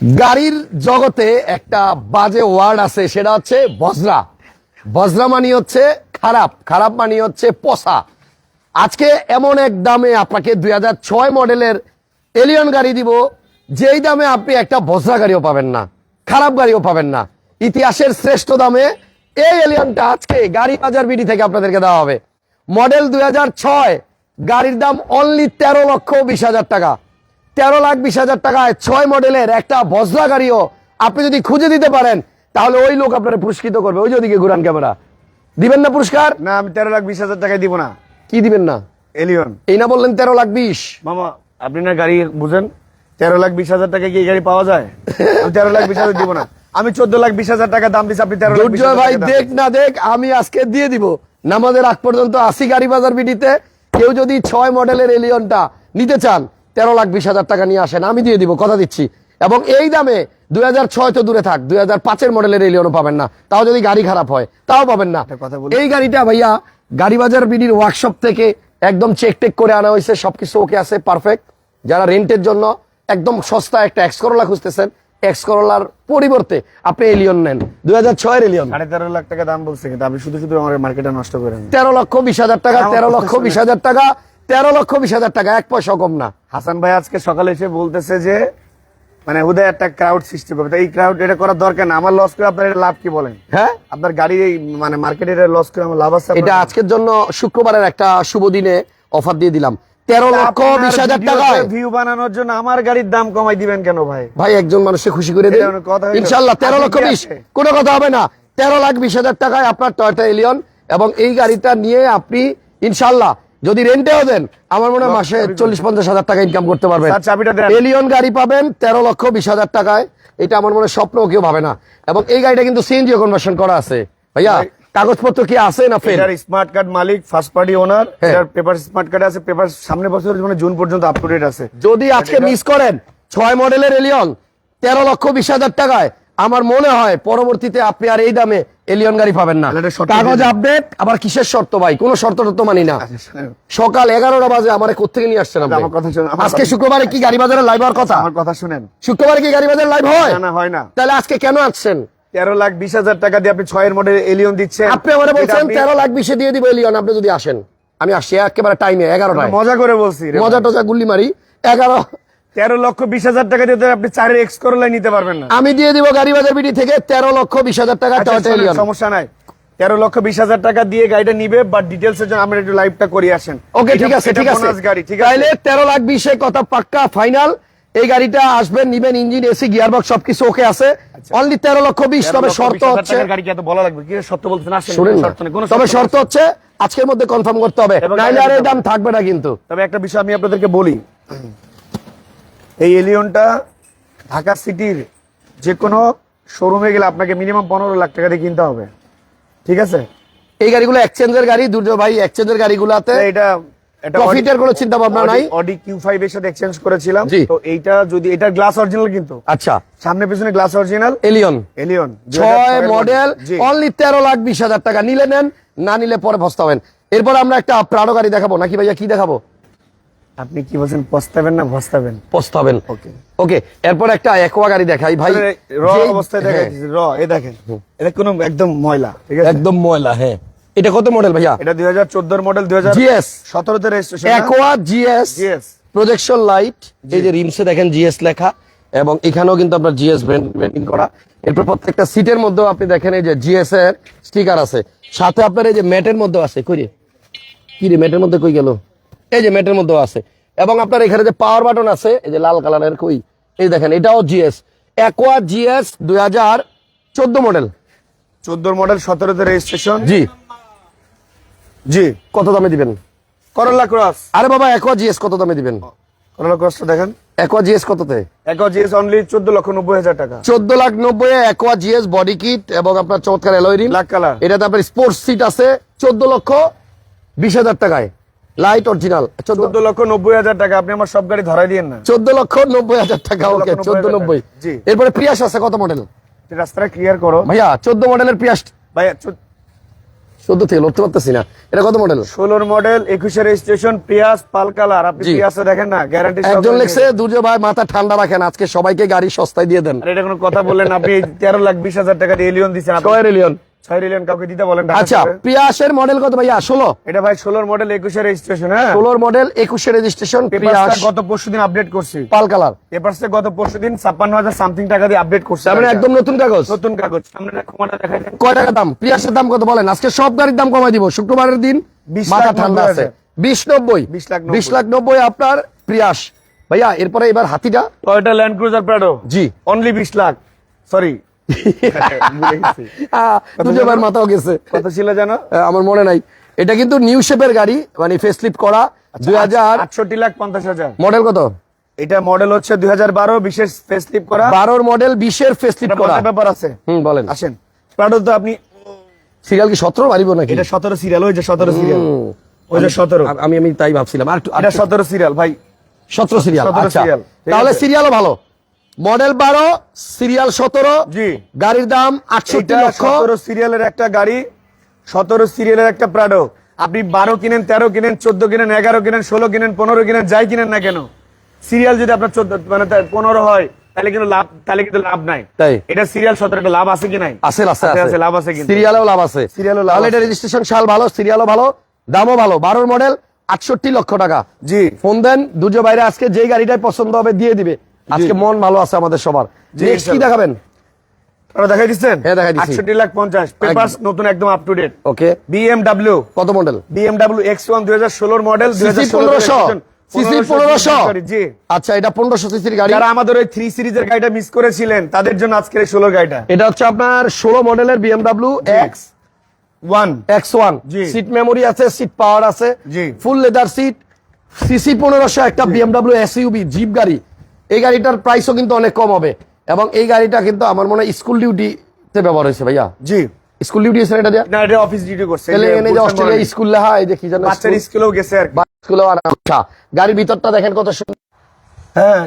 গাড়ির জগতে একটা বাজে ওয়ার্ড আছে, সেটা হচ্ছে বজরা। বজরা মানি হচ্ছে খারাপ খারাপ মানি হচ্ছে পসা আজকে এমন এক দামে আপনাকে দুই মডেলের এলিয়ন গাড়ি দিব, যেই দামে আপনি একটা বজরা গাড়িও পাবেন না, খারাপ গাড়িও পাবেন না। ইতিহাসের শ্রেষ্ঠ দামে এই এলিয়নটা আজকে গাড়ি বাজার বিডি থেকে আপনাদেরকে দেওয়া হবে। মডেল দুই ছয়, গাড়ির দাম অনলি তেরো লক্ষ বিশ হাজার টাকা। তেরো লাখ বিশ হাজার টাকায় ছয় মডেলের একটা বজরা গাড়িও আপনি যদি খুঁজে দিতে পারেন তাহলে ওই লোক আপনার পুরস্কৃত করবে। ওই যে ওদিকে ঘুরান ক্যামেরা। দিবেন না পুরস্কার? না আমি তেরো লাখ বিশ হাজার টাকায় দিব না। কি দিবেন না? এলিয়ন এই না বললেন তেরো লাখ বিশ। মামা আপনি না গাড়ি বুঝেন? তেরো লাখ বিশ হাজার টাকায় কি এই গাড়ি পাওয়া যায়? আমি তেরো লাখ বিশ হাজার দিব না। আমি চোদ্দ লাখ বিশ হাজার টাকা দাম দিচ্ছি আপনি তেরো লাখ ভাই দেখ না দেখ আমি আজকে দিয়ে দিব। নামাজের আগ পর্যন্ত আসি গাড়ি বাজার বিডিতে কেউ যদি ছয় মডেলের এলিয়নটা নিতে চান তেরো লাখ বিশ হাজার টাকা নিয়ে আসেন আমি দিয়ে দিব কথা দিচ্ছি। এবং এই দামে দুই হাজার ছয় তো দূরে থাক দুই হাজার পাঁচের মডেলের এলিয়নও পাবেন না। তাও যদি গাড়ি খারাপ হয় তাও পাবেন না। এই গাড়িটা ভাইয়া গাড়ি বাজার বিডির ওয়ার্কশপ থেকে একদম চেক টেক করে আনা হয়েছে সবকিছু ওকে আছে পারফেক্ট যারা রেন্টের জন্য একদম সস্তা একটা এক্স করোলা খুঁজতেছেন এক্স করোলার পরিবর্তে আপনি এলিয়ন নেন। দুই হাজার ছয়ের এলিয়ন সাড়ে তেরো লাখ টাকা দাম বলছে কিন্তু আপনি শুধু শুধু আমার মার্কেটে নষ্ট করেন। তেরো লক্ষ বিশ হাজার টাকা তেরো লক্ষ বিশ হাজার টাকা। তেরো লক্ষ বিশ হাজার টাকা এক পয়সা কম না। হাসান ভাই আজকে সকালে এসে বলতেছে যে মানে হুদয় একটা ক্রাউড সৃষ্টি করবে। এই ক্রাউড এটা করার দরকার না। আমার লস করে আপনার এটা লাভ কি বলেন? হ্যাঁ? আপনার গাড়ি এই মানে মার্কেটে এটা লস করে আমার লাভ আছে এটা আজকের জন্য শুক্রবারের একটা শুভ দিনে অফার দিয়ে দিলাম। তেরো লক্ষ বিশ হাজার টাকায়। ভিউ বানানোর জন্য আমার গাড়ির দাম কমাই দিবেন কেন ভাই? ভাই একজন মানুষকে খুশি করে কথা ইনশাল্লাহ তেরো লক্ষ বিশ। কোনো কথা হবে না। তেরো লাখ বিশ হাজার টাকায় আপনার টয়টা এলিয়ন এবং এই গাড়িটা নিয়ে আপনি ইনশাল্লাহ যদি রেন্টেও দেন আমার মনে হয় মাসে চল্লিশ পঞ্চাশ হাজার টাকা ইনকাম করতে পারবেন। এলিয়ন গাড়ি পাবেন তেরো লক্ষ বিশ হাজার টাকায়। এটা আমার মনে হয় স্বপ্ন কেউ ভাবে না। এবং এই গাড়িটা কিন্তু সিএনজি কনভার্সন করা আছে। ভাইয়া কাগজপত্র কি আছে না ফেল এটার স্মার্ট কার্ড মালিক ফার্স্ট পার্টি ওনার। এটার পেপার স্মার্ট কার্ড আছে পেপার সামনে বছর মানে জুন পর্যন্ত আপ টু ডেট আছে। যদি আজকে মিস করেন ছয় মডেলের এলিয়ন তেরো লক্ষ বিশ হাজার টাকায় আমার মনে হয় পরবর্তীতে আপনি আর এই দামে এলিয়ন গাড়ি পাবেন না। কাগজ আপডেট আবার কিসের শর্ত ভাই? কোন শর্ত টর্ত মানি না। সকাল এগারোটা বাজে আমার কোথেকে নিয়ে আসছেন আমার কথা শুনুন, আজকে শুক্রবারে কি গাড়ি বাজারে লাইভ হওয়ার কথা? আমার কথা শুনেন। শুক্রবারে কি গাড়ি বাজারে লাইভ হয়? না না হয় না। তাহলে আজকে কেন আসছেন? তেরো লাখ বিশ হাজার টাকা দিয়ে আপনি ছয়ের মডেল এলিয়ন দিচ্ছেন। আপনি আমার বলছেন তেরো লাখ বিশে দিয়ে দিব এলিয়ন আপনি যদি আসেন। আমি আসছি একেবারে টাইমে এগারোটায়। মজা করে বলছি মজা টজা গুল্লি মারি। এগারো তেরো লক্ষ বিশ হাজার টাকা দিয়ে আপনি চারের এক্স করলাই নিতে পারবেন না। আমি দিয়ে দিব গাড়ি বাজার বিডি থেকে তেরো লক্ষ বিশ হাজার টাকা আচ্ছা, সমস্যা নাই। তেরো লক্ষ বিশ হাজার টাকা দিয়ে গাড়িটা নিবে বা ডিটেলস এর জন্য আমরা একটু লাইভটা করি আসেন। ওকে ঠিক আছে ঠিক আছে। গাড়ি ঠিক আছে? তেরো লাখ বিশে কথা পাক্কা ফাইনাল এই গাড়িটা আসবেন নিবেন ইঞ্জিন এসি গিয়ার বক্স সবকিছু ওকে আছে। অনলি তেরো লক্ষ বিশ তবে শর্ত হচ্ছে বলা লাগবে? কি শর্ত কোনো তবে শর্ত হচ্ছে আজকের মধ্যে কনফার্ম করতে হবে। নাইলে আর এই দাম থাকবে না কিন্তু। তবে একটা বিষয় আমি আপনাদেরকে বলি। এই এলিয়নটা ঢাকা সিটির যে কোনো শোরুমে গেলে আপনাকে মিনিমাম পনেরো লাখ টাকা দিয়ে কিনতে হবে। ঠিক আছে? এই গাড়িগুলো এক্সচেঞ্জের গাড়ি দুর্জয় ভাই এক্সচেঞ্জের গাড়িগুলোতে এটা এটা প্রফিটের কোনো চিন্তা ভাবনা নাই। অডি কিউ ফাইভ এর সাথে এক্সচেঞ্জ করেছিলাম। তো এইটা যদি এটা গ্লাস অরিজিনাল কিন্তু। আচ্ছা। সামনে পিছনে গ্লাস অরিজিনাল এলিয়ন এলিয়ন ছয় মডেল অনলি তেরো লাখ বিশ হাজার টাকা। নিলে নেন না নিলে পরে পস্তাবেন এরপর আমরা একটা প্রাড়ো গাড়ি দেখাবো। নাকি ভাইয়া কি দেখাবো? আপনি কি বলছেন পস্তাবেন না ভস্তাবেন? পস্তাবেন। Okay. ওকে এরপর একটা একোয়া গাড়ি দেখাই। ভাই র অবস্থায় হ্যাঁ, দেখা র এ দেখেন। এটা কোনো একদম ময়লা ঠিক আছে? একদম ময়লা হ্যাঁ। এটা কত মডেল ভাইয়া? এটা দুই হাজার চোদ্দোর মডেল দুই হাজার GS. সতেরোতে registration Aqua GS GS. Projection light এই যে রিমসে দেখেন জিএস লেখা এবং এখানেও কিন্তু আপনার জিএস ব্র্যান্ডিং করা। এরপর প্রত্যেকটা সিটের মধ্যেও আপনি দেখেন এই যে জিএস এর স্টিকার আছে। সাথে আপনার এই যে ম্যাটের মধ্যেও আছে কই রে? কি রে ম্যাটের মধ্যে কই গেল? এই যে ম্যাটের মধ্যেও আছে। এবং আপনার এখানে যে পাওয়ার বাটন আছে এই যে লাল কালারের কই এই দেখেন এটাও জিএস একোয়া জিএস দুই হাজার চোদ্দ মডেল চোদ্দোর মডেল সতেরোতে রেজিস্ট্রেশন জি। জি কত দামে দিবেন? করলা ক্রস আরে বাবা একোয়া জিএস কত দামে দিবেন? করলা ক্রসটা দেখেন। একোয়া জিএস কততে? এক জিএস অনলি চোদ্দ লক্ষ নব্বই হাজার টাকা। চোদ্দ লাখ নব্বই একোয়া জিএস বডি কিট এবং আপনার চমৎকার অ্যালয় রিম ব্ল্যাক কালার এটাতে আপনার স্পোর্টস সিট আছে চোদ্দ লক্ষ বিশ হাজার টাকায়। লাইট অরিজিনাল চোদ্দ লক্ষ নব্বই হাজার টাকা। আপনি আমার সব গাড়ি ধরাই দিয়েন না। চোদ্দ লক্ষ নব্বই হাজার টাকা। ওকে চোদ্দ নব্বই। জি। এরপরে প্রিয়াস আছে কত মডেল রাস্তাটা ক্লিয়ার করো। ভাইয়া চোদ্দ মডেলের প্রিয়াস ভাইয়া চোদ্দ- থেকে লড়তে পারতেছি না। এটা কত মডেল ষোলোর মডেল একুশের রেজিস্ট্রেশন পিয়াস পাল কালার আপনি জি। দেখেন না গ্যারান্টি একজন লিখছে দুর্জয় ভাই মাথা ঠান্ডা রাখেন আজকে সবাইকে গাড়ি সস্তায় দিয়ে দেন। এটা কোনো কথা বললেন আপনি তেরো লাখ বিশ হাজার টাকা দিয়ে এলিয়ন দিচ্ছেন। আপনি কাউকে দিতে বলেন আচ্ছা প্রিয়াসের মডেল কত ভাইয়া? ষোলো। এটা ভাই ষোলোর মডেল একুশের রেজিস্ট্রেশন হ্যাঁ? মডেল রেজিস্ট্রেশন প্রিয়াস গত পরশু আপডেট করছি। পাল কালার। পেপারসটা গত পরশু দিন সামথিং টাকা দিয়ে আপডেট করছি। তার একদম নতুন কাগজ? নতুন কাগজ। সামনে ক্ষমতা দেখাই কয় টাকা দাম? প্রিয়াসের দাম কত বলেন? আজকে সব গাড়ির দাম কমাই দিব। শুক্রবারের দিন 20 মাথা লাখ ঠান্ডা আছে। বিশ নব্বই। 20 লাখ। বিশ লাখ নব্বই আপনার প্রিয়াস ভাইয়া এরপরে এবার হাতিটা। Toyota Land Cruiser Prado G. Only বিশ লাখ। সরি দুজো ভাইয়ের মাথাও গেছে। কত ছিল জানো আমার মনে নাই। এটা কিন্তু নিউ শেপের গাড়ি মানে ফেসলিফট করা দুই হাজার আটষট্টি লাখ পঞ্চাশ হাজার। মডেল কত? এটা মডেল হচ্ছে দুই হাজার বারো বিশেষ ফেসলিপ করা। বারোর মডেল বিশের এটা করা। ব্যাপার আছে। হুম বলেন। আসেন। প্রাডো তো আপনি সিরিয়াল কি সতেরো বাড়িব নাকি? এটা সতেরো সিরিয়াল ওই যে সতেরো সিরিয়াল। ওই যে সতেরো। আমি আমি তাই ভাবছিলাম। আর এটা সতেরো সিরিয়াল ভাই। সতেরো সিরিয়াল 17 আচ্ছা। তাহলে। সিরিয়ালও ভালো। মডেল বারো সিরিয়াল সতেরো জি। গাড়ির দাম আটষট্টি লক্ষ। সতেরো সিরিয়ালের একটা গাড়ি সতেরো সিরিয়ালের একটা প্রাডো আপনি বারো কিনেন তেরো কিনেন চোদ্দ কিনেন এগারো কিনেন ষোলো কিনেন পনেরো কিনেন যাই কিনেন না কেন। সিরিয়াল যদি আপনার চোদ্দ মানে পনেরো হয় তাহলে কিন্তু লাভ তাহলে কিন্তু লাভ নাই। তাই। এটা সিরিয়াল সতেরো একটা লাভ আছে কি নাই? আছে আছে লাভ আছে কিন্তু। সিরিয়ালেও লাভ আছে। সিরিয়ালেও লাভ এটা রেজিস্ট্রেশন সাল ভালো সিরিয়ালও ভালো দামও ভালো। বারোর মডেল আটষট্টি লক্ষ টাকা। জি। ফোন দেন দুজো বাইরে আজকে যেই গাড়িটাই পছন্দ হবে দিয়ে দিবে। আজকে মন ভালো আছে আমাদের সবার। নেক্সট কি দেখাবেন? দেখাই দিচ্ছেন? হ্যাঁ, দেখাই দিচ্ছি। আটষট্টি লাখ পঞ্চাশ পেপার নতুন একদম আপ টু ডেট ওকে কত মডেল মডেল সিসি জি। আচ্ছা এটা সিসির গাড়ি? যারা আমাদের ওই সিরিজের গাড়িটা মিস করেছিলেন তাদের জন্য আজকের এই ষোলোর গাড়িটা। এটা হচ্ছে আপনার ষোলো মডেলের BMW X one X one seat memory আছে সিট পাওয়ার আছে। ফুল লেদার সিট সিসি পনেরোশো একটা বিএমডাব্লিউ এসইউবি জিপ গাড়ি। এই গাড়িটার প্রাইসও কিন্তু অনেক কম হবে। এবং এই গাড়িটা কিন্তু আমার মনে হয় স্কুল ডিউটিতে ব্যবহার হয়েছে ভাইয়া। জি। স্কুল ডিউটি না এটা দিয়া? না এটা অফিস ডিউটি করছে। তাহলে এনে যে অস্ট্রেলিয়া স্কুল লেখা এই যে কি জানো বাচ্চার স্কুলেও গেছে আর কি। স্কুলে আচ্ছা গাড়ির ভিতরটা দেখেন কত সুন্দর হ্যাঁ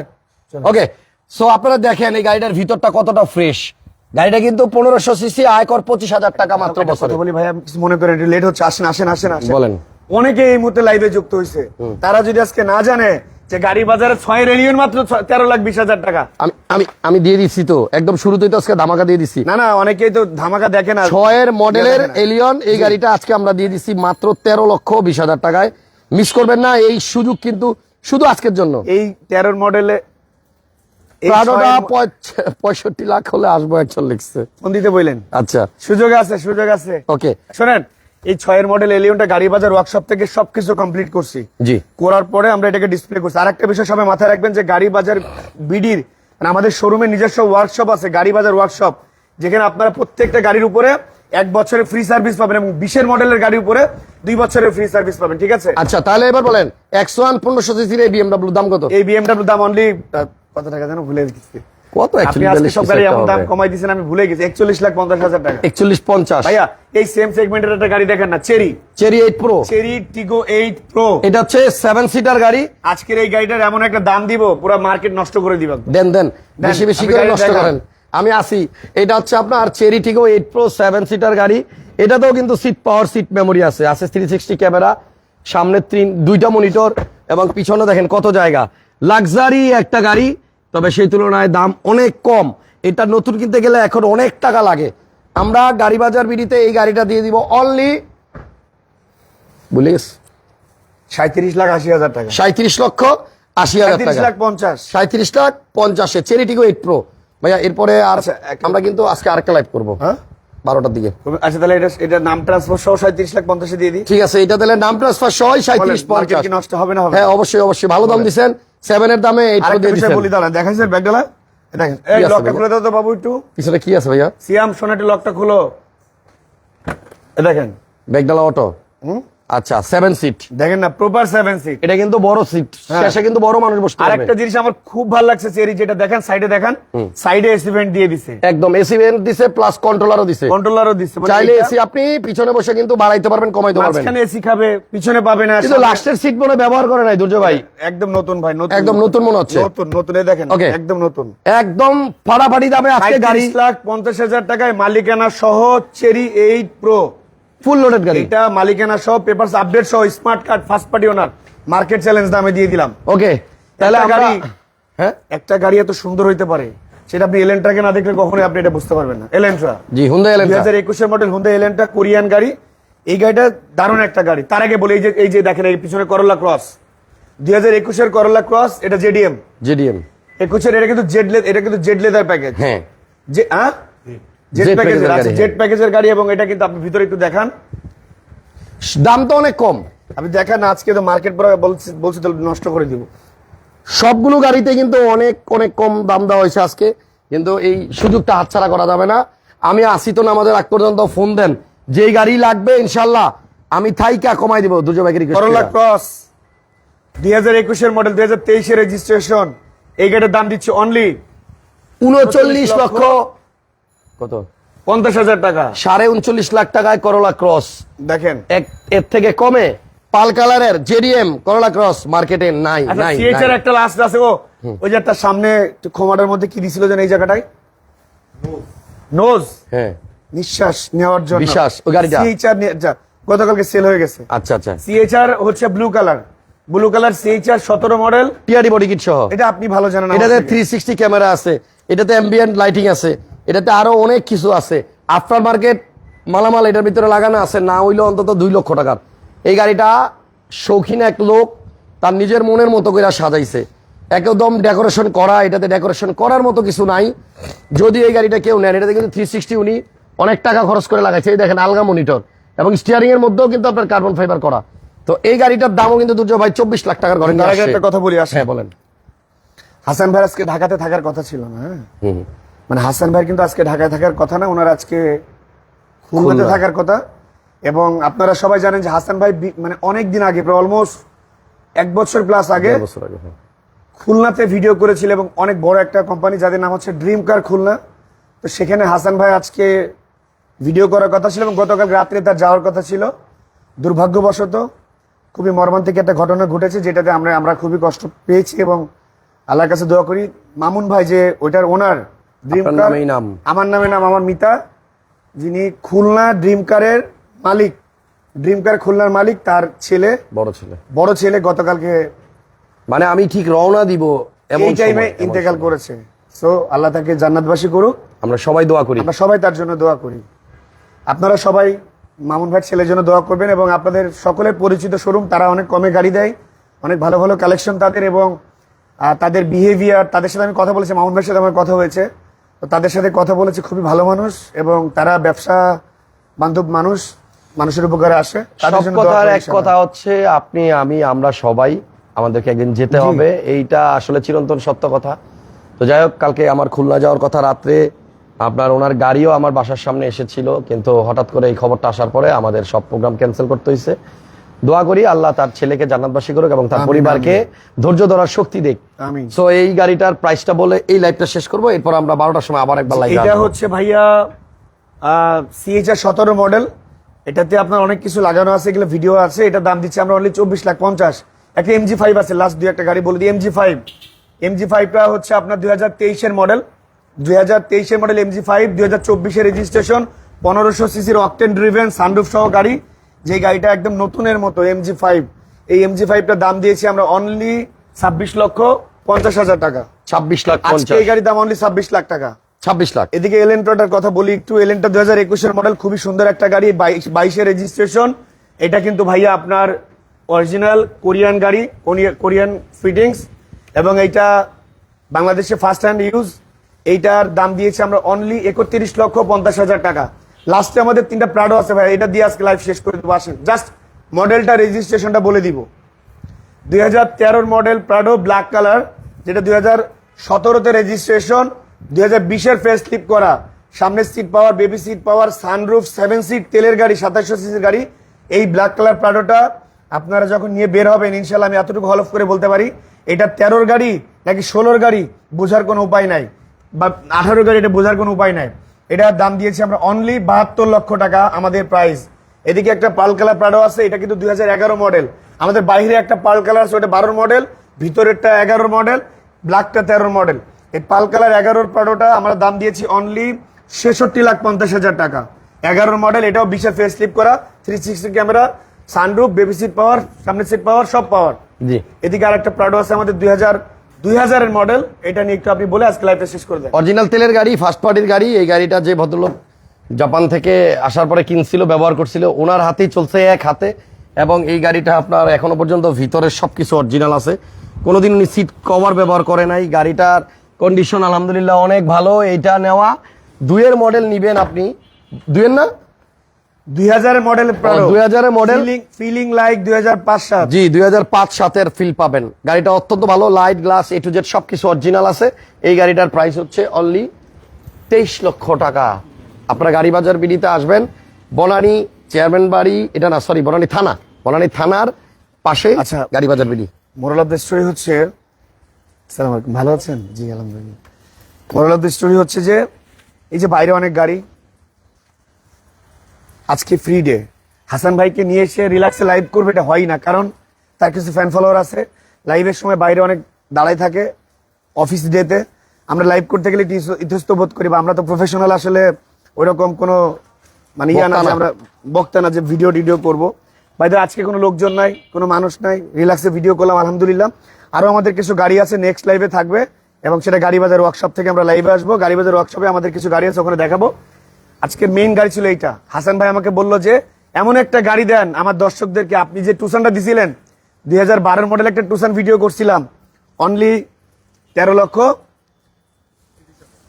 ওকে সো আপনারা দেখেন এই গাড়িটার ভিতরটা কতটা ফ্রেশ গাড়িটা কিন্তু পনেরোশো সিসি আয়কর পঁচিশ হাজার টাকা মাত্র বছরে। বলি ভাই আপনি কিছু মনে করেন লেট হচ্ছে আসেন আসেন আসেন। আসেন বলেন। অনেকে এই মুহূর্তে লাইভে যুক্ত হয়েছে। তারা যদি আজকে না জানে যে গাড়ি বাজারে ছয় রেলিয়ন মাত্র তেরো লাখ বিশ হাজার টাকা। আমি আমি দিয়ে দিচ্ছি তো। একদম শুরুতেই তো আজকে ধামাকা দিয়ে দিচ্ছি না না অনেকেই তো ধামাকা দেখে না। ছয়ের মডেলের এলিয়ন এই গাড়িটা আজকে আমরা দিয়ে দিচ্ছি মাত্র তেরো লক্ষ বিশ হাজার টাকায়। মিস করবেন না এই সুযোগ কিন্তু শুধু আজকের জন্য। এই তেরোর মডেলে প্রাডোটা পঁয়ষট্টি লাখ হলে আসব একজন লিখছে। ফোন দিতে বললেন আচ্ছা। সুযোগ আছে সুযোগ আছে। ওকে। শোনেন এই ছয়ের মডেল এলিয়নটা গাড়ি বাজার ওয়ার্কশপ থেকে সবকিছু কমপ্লিট করছি। জি। করার পরে আমরা এটাকে ডিসপ্লে করছি। আর একটা বিষয় সবাই মাথায় রাখবেন যে গাড়ি বাজার বিডির মানে আমাদের শোরুমে নিজস্ব ওয়ার্কশপ আছে গাড়ি বাজার ওয়ার্কশপ যেখানে আপনারা প্রত্যেকটা গাড়ির উপরে এক বছরের ফ্রি সার্ভিস পাবেন এবং বিশের মডেলের গাড়ির উপরে দুই বছরের ফ্রি সার্ভিস পাবেন ঠিক আছে? আচ্ছা তাহলে এবার বলেন একশো ওয়ান পনেরোশো সিসির এই বিএমডাব্লিউ দাম কত? এই বিএমডাব্লিউ দাম অনলি কত টাকা যেন ভুলে গেছি। কত সব গাড়ি এমন দাম কমাই দিয়েছেন আমি ভুলে গেছি। একচল্লিশ লাখ পঞ্চাশ হাজার টাকা। একচল্লিশ পঞ্চাশ। ভাইয়া এই সেম সেগমেন্টের একটা গাড়ি দেখেন না Chery Chery eight pro Chery Tiggo eight pro এটা হচ্ছে সেভেন সিটার গাড়ি। আজকের এই গাড়িটার এমন একটা দাম দিব পুরো মার্কেট নষ্ট করে দিব দেন দেন বেশি বেশি করে নষ্ট করেন। আমি আসি। এটা হচ্ছে আপনার Chery Tiggo eight pro seven seater গাড়ি। এটাতেও কিন্তু সিট পাওয়ার সিট মেমোরি আছে। আছে থ্রি সিক্সটি ক্যামেরা সামনে তিন দুইটা মনিটর এবং পিছনে দেখেন কত জায়গা। লাক্সারি একটা গাড়ি। তবে সেই তুলনায় দাম অনেক কম। এটা নতুন কিনতে গেলে এখন অনেক টাকা লাগে। আমরা গাড়ি বাজার বিডিতে এই গাড়িটা দিয়ে দিব অনলি বুঝলিস সাঁত্রিশ লাখ আশি হাজার টাকা। সাঁত্রিশ লক্ষ আশি হাজার টাকা। লাখ পঞ্চাশ। সাঁত্রিশ লাখ পঞ্চাশে চেরিটিগো এইট প্রো ভাইয়া এরপরে আর আচ্ছা, আমরা কিন্তু আজকে আরেকটা লাইভ করব। হ্যাঁ? বারোটার দিকে। আচ্ছা তাহলে এটা এটা নাম ট্রান্সফার সহ সাঁত্রিশ লাখ পঞ্চাশে দিয়ে দিই। ঠিক আছে এটা তাহলে নাম ট্রান্সফার সহ সাঁত্রিশ পঞ্চাশ। নষ্ট হবে না হ্যাঁ অবশ্যই অবশ্যই। ভালো দাম দিচ্ছেন দামে দিয়ে বিষয় দিচ্ছেন বলি দাঁড়ান দেখাইছেন ব্যাগডালা দেখেন এই লকটা খুলে দাও তো বাবু একটু। পিছনে কি আছে ভাইয়া? সিয়াম সোনাটি লকটা খুলো। এ দেখেন। বেগডালা অটো। আচ্ছা সেভেন সিট দেখেন না প্রপার সেভেন সিট এটা কিন্তু বড় সিট হ্যাঁ। শেষে কিন্তু বড় মানুষ বসতে পারবে আরেকটা জিনিস আমার খুব ভালো লাগছে চেরি যেটা দেখেন সাইডে দেখেন সাইডে এসি ভেন্ট দিয়ে দিছে। একদম এসি ভেন্ট দিছে প্লাস কন্ট্রোলারও দিছে। কন্ট্রোলারও দিছে। মানে চাইলে এসি আপনি পিছনে বসে কিন্তু বাড়াইতে পারবেন কমাইতে পারবেন। মাঝখানে এসি খাবে পিছনে পাবে না। কিন্তু লাস্টের সিট মনে ব্যবহার করে নাই দুর্জয় ভাই। একদম নতুন ভাই নতুন। একদম নতুন মনে হচ্ছে। নতুন নতুন এই দেখেন একদম নতুন। একদম ফাটাফাটি দামে আজকে গাড়ি। লাখ পঞ্চাশ হাজার টাকায় মালিকানা সহ Chery eight pro. Full loaded গাড়ি। এটা মালিকানা সহ পেপারস আপডেট সহ smart card first party owner market challenge দামে দিয়ে দিলাম। ওকে তাহলে আমরা গাড়ি হ্যাঁ? একটা গাড়ি এত সুন্দর হইতে পারে সেটা আপনি এলেন্ট্রাকে না দেখলে কখনোই আপনি এটা বুঝতে পারবেন না। এলেন্ট্রা জি হুন্ডা দুই এলেন্ট্রা হাজার একুশের মডেল হুন্দা এলেন্ট্রা কোরিয়ান গাড়ি। এই গাড়িটা দারুণ একটা গাড়ি। তার আগে বলি এই যে এই যে দেখেন এই পিছনে করলা ক্রস দুই হাজার একুশের করলা ক্রস এটা জেডিএম জেডিএম একুশের এটা কিন্তু জেড এটা কিন্তু জেড লেদার প্যাকেজ হ্যাঁ। যে হ্যাঁ? Jet প্যাকেজের আছে গাড়ি, প্যাকেজের গাড়ি এবং এটা কিন্তু আপনি ভিতরে একটু দেখান। দাম তো অনেক কম। আপনি দেখান আজকে তো মার্কেট বলছি বলছি তো নষ্ট করে দিব। সবগুলো গাড়িতে কিন্তু অনেক অনেক কম দাম দেওয়া হয়েছে আজকে। কিন্তু এই সুযোগটা হাতছাড়া করা যাবে না। আমি আসি তো না আমাদের আগ পর্যন্ত ফোন দেন। যেই গাড়ি লাগবে ইনশাল্লাহ আমি থাইকা কমাই দিব দুজো বাইকের করলা ক্রস দুই হাজার একুশের মডেল দুই হাজার তেইশের রেজিস্ট্রেশন এই গাড়ির দাম দিচ্ছে অনলি উনচল্লিশ লক্ষ কত? পঞ্চাশ হাজার টাকা। সাড়ে উনচল্লিশ লাখ টাকায় করলা ক্রস। দেখেন। এক এর থেকে কমে পাল কালারের জেডিএম করলা ক্রস মার্কেটে নাই আচ্ছা সিএইচআর একটা লাস্ট আছে ও ওই যে একটা সামনে খোমাটার মধ্যে কি দিছিল যেন এই জায়গাটায়? নোজ হ্যাঁ। নিঃশ্বাস নেওয়ার জন্য। বিশ্বাস, ওই গাড়িটা? সিএইচআর গতকালকে সেল হয়ে গেছে। আচ্ছা আচ্ছা। সিএইচআর হচ্ছে blue colour blue colour CHR সতেরো মডেল টিআরডি বডি কিট সহ। এটা আপনি ভালো জানেন এটাতে থেকে। থ্রি সিক্সটি ক্যামেরা আছে। এটাতে অ্যাম্বিয়েন্ট লাইটিং আছে। এটাতে আরও অনেক কিছু আছে। আফটার মার্কেট মালামাল এটার ভিতরে লাগানো আছে না হইলে অন্তত দুই লক্ষ টাকার এই গাড়িটা শৌখিন এক লোক তার নিজের মনের মতো করে সাজাইছে। একদম ডেকোরেশন করা এটাতে ডেকোরেশন করার মতো কিছু নাই। যদি এই গাড়িটা কেউ নেন এটাতে কিন্তু থ্রি সিক্সটি উনি অনেক টাকা খরচ করে লাগাইছে। এই দেখেন আলগা মনিটর এবং স্টিয়ারিং এর মধ্যেও কিন্তু আপনার কার্বন ফাইবার করা। তো এই গাড়িটার দামও কিন্তু দুর্জয় ভাই চব্বিশ লাখ টাকার ঘরে একটা কথা বলি আসেন। হ্যাঁ বলেন। হাসান ভাই আজকে ঢাকাতে থাকার কথা ছিল না হ্যাঁ? মানে হাসান ভাই কিন্তু আজকে ঢাকায় থাকার কথা না ওনার আজকে খুলনাতে খুলনা। থাকার কথা এবং আপনারা সবাই জানেন যে হাসান ভাই মানে অনেক দিন আগে প্রায় অলমোস্ট এক বছর প্লাস আগে হ্যাঁ। খুলনাতে ভিডিও করেছিল এবং অনেক বড় একটা কোম্পানি যাদের নাম হচ্ছে ড্রিম কার খুলনা তো সেখানে হাসান ভাই আজকে ভিডিও করার কথা ছিল এবং গতকাল রাত্রে তার যাওয়ার কথা ছিল দুর্ভাগ্যবশত খুবই মর্মান্তিক একটা ঘটনা ঘটেছে যেটাতে আমরা আমরা খুবই কষ্ট পেয়েছি এবং আল্লাহর কাছে দোয়া করি মামুন ভাই যে ওইটার ওনার ড্রিম নামেই নাম। আমার নামে নাম আমার মিতা যিনি খুলনা ড্রিম কারের মালিক। ড্রিম কার খুলনার মালিক তার ছেলে। বড় ছেলে। বড় ছেলে গতকালকে মানে আমি ঠিক রওনা দিব এমন এই টাইমে ইন্তেকাল করেছে। সো আল্লাহ তাকে জান্নাতবাসী করুক। আমরা সবাই দোয়া করি। আমরা সবাই তার জন্য দোয়া করি। আপনারা সবাই মামুন ভাইয়ের ছেলের জন্য দোয়া করবেন এবং আপনাদের সকলের পরিচিত শোরুম তারা অনেক কমে গাড়ি দেয় অনেক ভালো ভালো কালেকশন তাদের এবং তাদের বিহেভিয়ার তাদের সাথে আমি কথা বলেছি মামুন ভাইয়ের সাথে আমার কথা হয়েছে। তাদের সাথে কথা বলেছি খুবই ভালো মানুষ এবং তারা ব্যবসা বান্ধব মানুষ মানুষের উপকারে আসে। সব কথার এক কথা হচ্ছে আপনি আমি আমরা সবাই আমাদেরকে একদিন যেতে হবে। এইটা আসলে চিরন্তন সত্য কথা। তো যাই হোক কালকে আমার খুলনা যাওয়ার কথা রাত্রে আপনার ওনার গাড়িও আমার বাসার সামনে এসেছিল কিন্তু হঠাৎ করে এই খবরটা আসার পরে আমাদের সব প্রোগ্রাম ক্যান্সেল করতে হয়েছে দোয়া করি আল্লাহ তার ছেলেকে জান্নাতবাসী করুক এবং তার পরিবারকে ধৈর্য ধরার শক্তি দেখ আমিন। সো এই গাড়িটার প্রাইসটা বলে এই লাইভটা শেষ করব। এরপর আমরা বারোটার সময় আবার একবার লাইভ এটা হচ্ছে ভাইয়া সিএইচআর সতেরো মডেল এটাতে আপনার অনেক কিছু লাগানো আছে এগুলো ভিডিও আছে। এটা দাম দিচ্ছে আমরা অনলি চব্বিশ লাখ পঞ্চাশ। একটা এমজি ফাইভ আছে লাস্ট দুই একটা গাড়ি বলে দিই। এমজি ফাইভ এমজি ফাইভটা হচ্ছে আপনার দুই হাজার তেইশের মডেল দুই হাজার তেইশের মডেল এমজি ফাইভ দুই হাজার চব্বিশের রেজিস্ট্রেশন পনেরোশো সিসির অকটেন ড্রিভেন সানরুফ সহ গাড়ি। যে গাড়িটা একদম নতুনের মতো এমজি ফাইভ এই এমজি ফাইভটা দাম দিয়েছি আমরা অনলি ছাব্বিশ লক্ষ পঞ্চাশ হাজার টাকা। ছাব্বিশ লাখ আজকে এই গাড়ির দাম অনলি ছাব্বিশ লাখ টাকা। ছাব্বিশ লাখ। এদিকে এলেন্ট্রাটার কথা বলি একটু। এলেন্ট্রা দুই হাজার একুশের মডেল খুবই সুন্দর একটা গাড়ি বাইশে রেজিস্ট্রেশন এটা কিন্তু ভাইয়া আপনার অরিজিনাল কোরিয়ান গাড়ি কোরিয়ান ফিটিংস এবং এইটা বাংলাদেশে ফার্স্ট হ্যান্ড ইউজ এইটার দাম দিয়েছি আমরা অনলি একত্রিশ লক্ষ পঞ্চাশ হাজার টাকা। লাস্টে আমাদের তিনটা প্রাডো আছে ভাই, এটা দিয়ে আজকে লাইভ শেষ করে দেবো। আসেন জাস্ট মডেলটা রেজিস্ট্রেশনটা বলে দিব। দুই হাজার তেরোর মডেল প্রাডো ব্ল্যাক কালার যেটা দুই হাজার সতেরোতে রেজিস্ট্রেশন দুই হাজার বিশের ফেস স্লিপ করা। সামনের seat power baby seat power sunroof seven seat তেলের গাড়ি, সাতাশশো সিসির গাড়ি। এই ব্ল্যাক কালার প্রাডোটা আপনারা যখন নিয়ে বের হবেন ইনশাল্লাহ আমি এতটুকু হলফ করে বলতে পারি, এটা তেরোর গাড়ি নাকি ষোলোর গাড়ি, বোঝার কোনো উপায় নাই। বা আঠারোর গাড়ি, এটা বোঝার কোনো উপায় নাই। এটার দাম দিয়েছি আমরা অনলি বাহাত্তর লক্ষ টাকা আমাদের প্রাইস এদিকে একটা পাল কালার প্রাডো আছে এটা কিন্তু দু হাজার এগারো মডেল আমাদের বাইরে একটা পাল কালার আছে ওটা বারোর মডেল ভিতরেরটা এগারোর মডেল ব্ল্যাকটা তেরোর মডেল এই পাল কালার এগারোর প্রাডোটা আমরা দাম দিয়েছি অনলি ছেষট্টি লাখ পঞ্চাশ হাজার টাকা। এগারোর মডেল এটাও বিশে ফেস স্লিপ করা three sixty camera sunroof baby seat power সামনে সিট পাওয়ার সব পাওয়ার জি। এদিকে আর একটা প্রাডো আছে আমাদের দুই হাজার দুই হাজারের মডেল, এটা নিয়ে একটু আপনি বলে আজকে লাইফটা শেষ করে দেন। অরিজিনাল তেলের গাড়ি ফার্স্ট পার্টির গাড়ি, এই গাড়িটা যে ভদ্রলোক জাপান থেকে আসার পরে কিনছিল, ব্যবহার করছিল, ওনার হাতেই চলছে এক হাতে, এবং এই গাড়িটা আপনার এখনও পর্যন্ত ভিতরে সবকিছু অরিজিনাল আছে। কোনোদিন উনি সিট কভার ব্যবহার করে নাই। গাড়িটার কন্ডিশন আলহামদুলিল্লাহ অনেক ভালো। এইটা নেওয়া, দুইয়ের মডেল নিবেন আপনি। দুইয়ের না? দুই হাজারের মডেল প্রাডো 2000 এর model? ফিলিং লাইক দুই হাজার পাঁচ সাত জি দুই হাজার পাঁচ সাতের ফিল পাবেন। গাড়িটা অত্যন্ত ভালো light glass A to Z সবকিছু অরিজিনাল আছে। এই গাড়িটার প্রাইস হচ্ছে অনলি তেইশ লক্ষ টাকা। আপনারা গাড়ি বাজার বিডিতে আসবেন। বনানী চেয়ারম্যান বাড়ি এটা না সরি বনানী থানা। বনানী থানার পাশে আচ্ছা। Gari Bazar BD. Moral of the story হচ্ছে সালাম আলাইকুম ভালো আছেন? জি আলহামদুলিল্লাহ। মোরাল অফ দ্য স্টোরি হচ্ছে যে এই যে বাইরে অনেক গাড়ি আজকে ফ্রি ডে হাসান ভাইকে নিয়ে এসে রিল্যাক্সে লাইভ করবে এটা হয় না। কারণ তার কিছু ফ্যান ফলোয়ার আছে। লাইভের সময় বাইরে অনেক দাঁড়াই থাকে অফিস ডেতে আমরা লাইভ করতে গেলে ইতস্ত- বোধ করি বা আমরা তো প্রফেশনাল আসলে ওইরকম কোনো মানে ইয়া না। আমরা বক্তা না যে ভিডিও টিডিও করব। বাইরে আজকে কোনো লোকজন নাই কোনো মানুষ নাই। রিল্যাক্সে ভিডিও করলাম আলহামদুলিল্লাহ। আরও আমাদের কিছু গাড়ি আছে নেক্সট লাইভে থাকবে। এবং সেটা গাড়ি বাজার ওয়ার্কশপ থেকে আমরা লাইভে আসব। গাড়ি বাজার ওয়ার্কশপে আমাদের কিছু গাড়ি আছে ওখানে দেখাবো। আজকের মেইন গাড়ি ছিল এইটা। হাসান ভাই আমাকে বলল যে এমন একটা গাড়ি দেন আমার দর্শকদেরকে আপনি যে টুসানটা দিছিলেন দুই হাজার বারোর মডেল একটা টুসান ভিডিও করছিলাম অনলি তেরো লক্ষ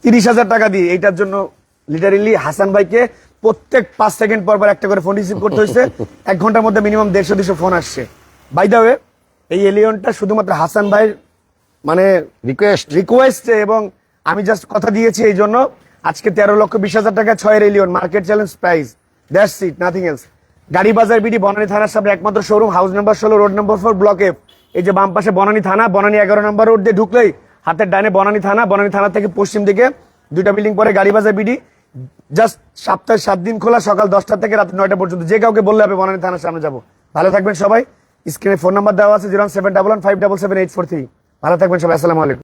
তিরিশ হাজার টাকা দিয়ে। এইটার জন্য লিটারেলি হাসান ভাইকে প্রত্যেক পাঁচ সেকেন্ড পর পর একটা করে ফোন রিসিভ করতে হয়েছে। এক ঘণ্টার মধ্যে মিনিমাম দেড়শো দুশো ফোন আসছে। বাই দা ওয়ে এই এলিয়নটা শুধুমাত্র হাসান ভাইয়ের মানে রিকোয়েস্ট রিকোয়েস্ট এবং আমি জাস্ট কথা দিয়েছি এই জন্য। আজকে তেরো লক্ষ বিশ হাজার টাকা, ছয় Allion market challenge, price that's it nothing else Gari Bazar BD, Banani থানার সামনে একমাত্র শোরুম হাউস নাম্বার ষোলো road number four block F এই যে বাম পাশে বনানী থানা, বনানী এগারো নম্বর রোড দিয়ে ঢুকলেই হাতের ডানে বনানী থানা বনানী থানা থেকে পশ্চিম দিকে দুইটা বিল্ডিং পরে গাড়ি বাজার বিডি। জাস্ট সপ্তাহে সাত দিন খোলা, সকাল দশটা থেকে রাত নয়টা পর্যন্ত। যে কাউকে বললে হবে বনানী থানার সামনে যাব। ভালো থাকবেন সবাই। স্ক্রিনে ফোন নাম্বার দেওয়া আছে zero seven double one five double seven eight four three ভালো থাকবেন সবাই, আসসালামু আলাইকুম।